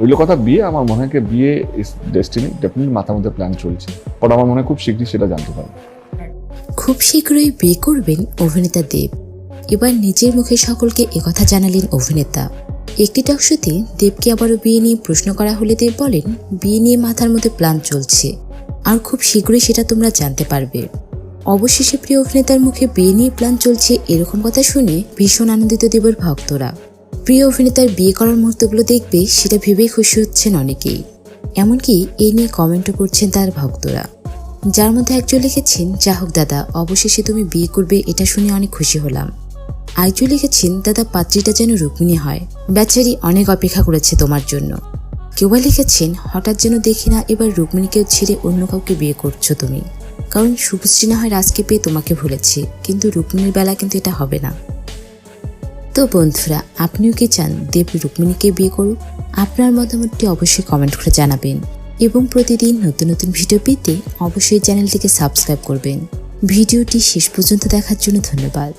রইল কথা বিয়ে, আমার মনে হয় বিয়ে ইস ডেস্টিনি ডেফিনেটলি মাথার মধ্যে প্ল্যান চলছে। বাট আমার মনে হয় খুব শীঘ্রই সেটা জানতে পারব। খুব শীঘ্রই বিয়ে করবেন অভিনেতা দেব। এবার নিজের মুখে সকলকে একথা জানালেন অভিনেতা। একটি টকশোতে দেবকে আবারও বিয়ে নিয়ে প্রশ্ন করা হলে দেব বলেন, বিয়ে নিয়ে মাথার মধ্যে প্ল্যান চলছে। আর খুব শীঘ্রই সেটা তোমরা জানতে পারবে। অবশেষে প্রিয় অভিনেতার মুখে বিয়ে নিয়ে প্ল্যান চলছে এরকম কথা শুনে ভীষণ আনন্দিত দেবের ভক্তরা। প্রিয় অভিনেতার বিয়ে করার মুহূর্তগুলো দেখবে সেটা ভেবেই খুশি হচ্ছেন অনেকেই। এমনকি এই নিয়ে কমেন্টও করছেন তার ভক্তরা। যার মধ্যে একজন লিখেছেন যা হোক দাদা, অবশেষে তুমি বিয়ে করবে, এটা শুনে অনেক খুশি হলাম। আরেকজন লিখেছেন, দাদা, পাত্রীটা যেন রুক্মিণী হয়। বেচারি অনেক অপেক্ষা করেছে তোমার জন্য। কেউ বা লিখেছেন, হঠাৎ যেন দেখি না এবার রুক্মিণীকেও ছেড়ে অন্য কাউকে বিয়ে করছ তুমি। কারণ শুভশ্রী না হয় রাজকে পেয়ে তোমাকে ভুলেছে। কিন্তু রুক্মিণীর বেলা কিন্তু এটা হবে না। তো বন্ধুরা, আপনিও কি চান দেবী রুক্মিণীকে বিয়ে করুক? আপনার মতামতটি অবশ্যই কমেন্ট করে জানাবেন। এবং প্রতিদিন নতুন নতুন ভিডিও পেতে অবশ্যই চ্যানেলটিকে সাবস্ক্রাইব করবেন। ভিডিওটি শেষ পর্যন্ত দেখার জন্য ধন্যবাদ।